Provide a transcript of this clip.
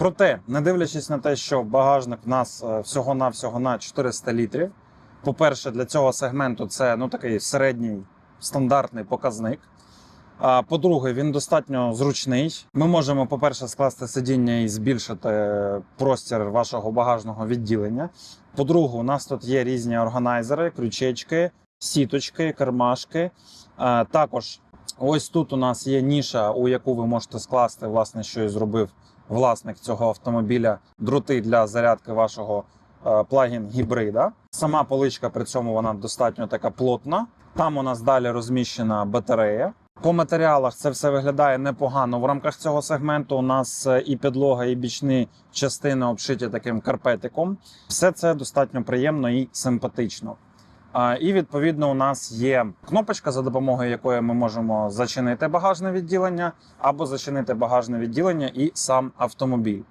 Проте, не дивлячись на те, що багажник в нас е, всього-навсього на 400 літрів. По-перше, для цього сегменту це ну такий середній стандартний показник. А по-друге, він достатньо зручний. Ми можемо, по-перше, скласти сидіння і збільшити простір вашого багажного відділення. По-друге, у нас тут є різні органайзери, крючечки, сіточки, кармашки. Також ось тут у нас є ніша, у яку ви можете скласти, власне, що і зробив власник цього автомобіля, дроти для зарядки вашого е, плагін гібрида. Сама поличка при цьому вона достатньо така плотна. Там у нас далі розміщена батарея. По матеріалах це все виглядає непогано. В рамках цього сегменту у нас е, і підлога, і бічні частини обшиті таким карпетиком. Все це достатньо приємно і симпатично. І відповідно у нас є кнопочка, за допомогою якої ми можемо зачинити багажне відділення або зачинити багажне відділення і сам автомобіль.